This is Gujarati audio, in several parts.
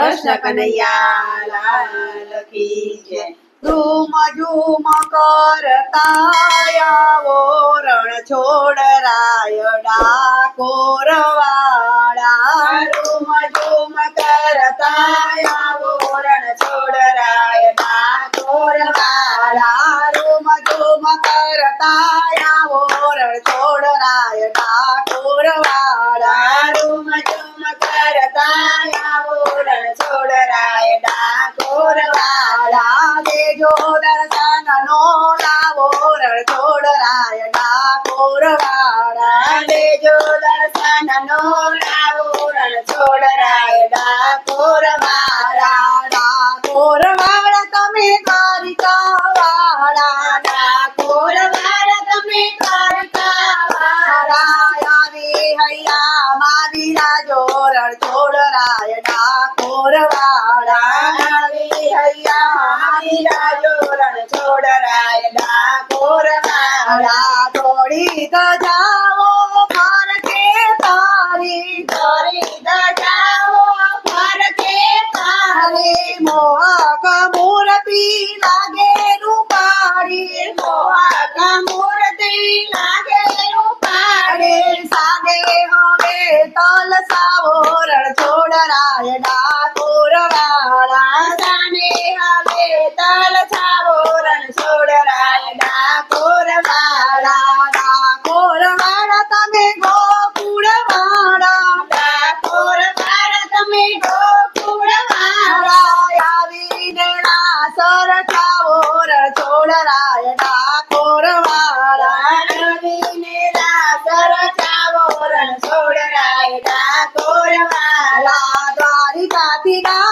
કૃષ્ણ કનૈયા લાલ કી જય ધૂમ ઝૂમ કરતા આવો રણ છોડ રાય ડાકોર વાળા ધૂમ ઝૂમ કરતા આવો રણ છોડ રાય ડાકોર વાળા ધૂમ ઝૂમ કરતા આવો રણ છોડ રાય ડાકોર વાળા ધૂમ ઝૂમ કરતા આવો રણ છોડ રાય ડાકોર વાળા દેજો દર્શન નો લાવો રણ છોડ રાય ડાકોર વાળા. દેજો દર્શન નો લાવો રણ છોડ રાય ડાકોર વાળા ડાકોર વાળા તમે દ્વારિકા વાળા ડાકોર વાળા તમે દ્વારિકા વાળા આવી હૈયા મારી રાજો રણ છોડ રાય ડાકોર વાળા આવી હૈયા મારી રાજો રણ છોડ રાય ડાકોર વાળા થોડી તો જાઓ ફરકે તારી થોડી તો જાઓ ફરકે તારી મોહક મૂર્તિ લાગે મોહક મૂર્તિ લાગે તલ સાવો રણ છોડ રાય ડાકોર વાળા સાને હવે તલ સાવો રણ છોડ રાય ડાકોર વાળા ડાકોર વાળા તમે ગોકુળ વાળા, ડાકોર વાળા તમે ગોકુળ વાળા. આવીને રાસર ખાવો રણ છોડ રાય ડાકોર વાળા. દ્વારિકાથી ડાકોર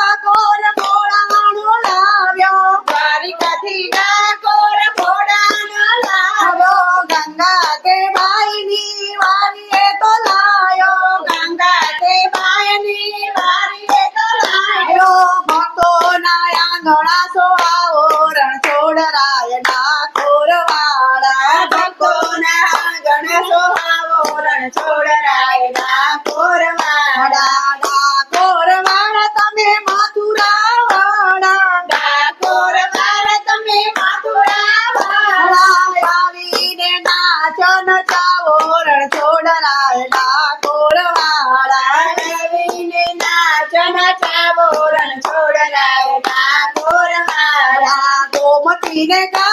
llegar acá.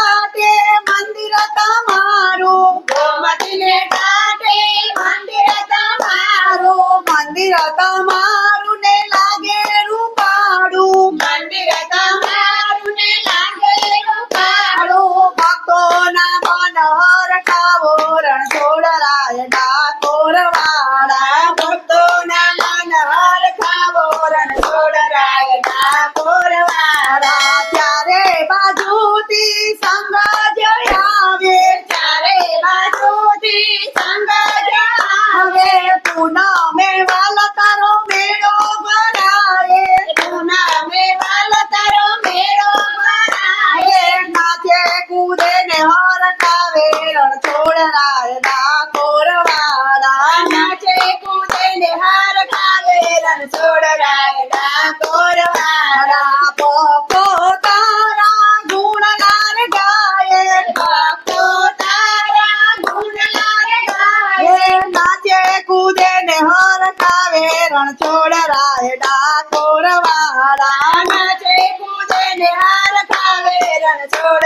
રણ છોડ રાય ડાકોર વાળા નાચે કૂદે ને હરખાવે રણ છોડ રાય. ડાકોર વાળા પોપો તારા ગુણગાન ગાય ભક્તો તારા ગુણગાન ગાય નાચે કૂદે ને હરખાવે રણ છોડ રાય ડાકોર વાળા નાચે કૂદે ને હરખાવે રણ છોડ